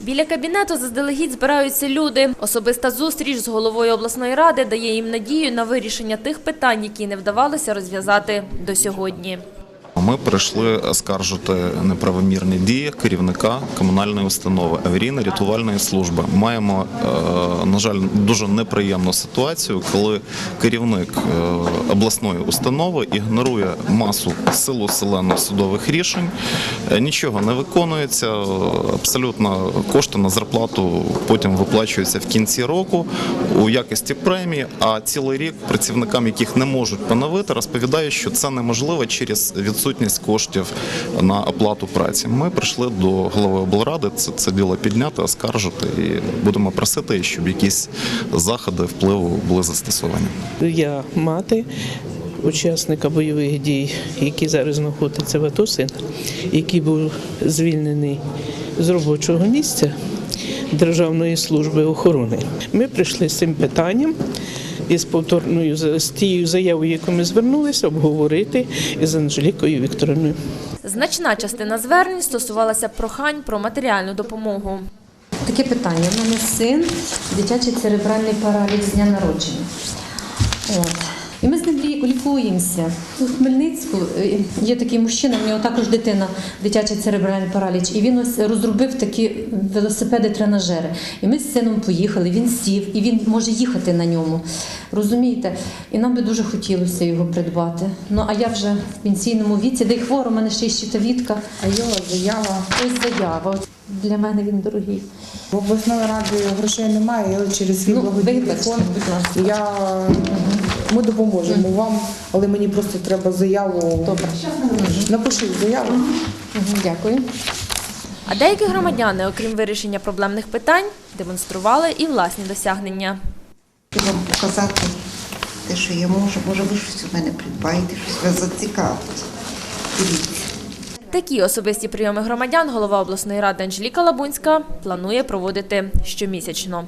Біля кабінету заздалегідь збираються люди. Особиста зустріч з головою обласної ради дає їм надію на вирішення тих питань, які не вдавалося розв'язати до сьогодні. Ми прийшли скаржити неправомірні дії керівника комунальної установи аварійно-рятувальної служби. Маємо, е, на жаль, дуже неприємну ситуацію, коли керівник е, обласної установи ігнорує масу силу селену судових рішень, е, нічого не виконується. Абсолютно кошти на зарплату потім виплачуються в кінці року у якості премії. А цілий рік працівникам, яких не можуть поновити, розповідають, що це неможливо через відсутність коштів на оплату праці. Ми прийшли до голови облради це, це діло підняти, оскаржити і будемо просити, щоб якісь заходи впливу були застосовані. Я мати учасника бойових дій, який зараз знаходиться в АТО, син, який був звільнений з робочого місця Державної служби охорони. Ми прийшли з цим питанням. Із повторною з тією заявою, яку ми звернулися, обговорити із Анжелікою Вікторовною. Значна частина звернень стосувалася прохань про матеріальну допомогу. Таке питання. У мене син, дитячий церебральний параліч з дня народження. От. І ми з ним лі- лікуємося. У Хмельницьку е, є такий мужчина, в нього також дитина, дитячий церебральний параліч. І він ось розробив такі велосипеди-тренажери. І ми з сином поїхали, він сів, і він може їхати на ньому. Розумієте? І нам би дуже хотілося його придбати. Ну а я вже в пенсійному віці, де й хвора, у мене ще й щитовідка. А є заява. Ось заява. Для мене він дорогий. В обласної ради грошей немає, але через свій Ну, благодійний фонд я ми допоможемо вам, але мені просто треба заяву. Добре. Напишіть заяву. Дякую. А деякі громадяни, окрім вирішення проблемних питань, демонстрували і власні досягнення. Хочу вам показати те, що я можу. Може, ви щось у мене придбаєте, щось вас зацікавить. Дивіться. Такі особисті прийоми громадян голова обласної ради Анжеліка Лабунська планує проводити щомісячно.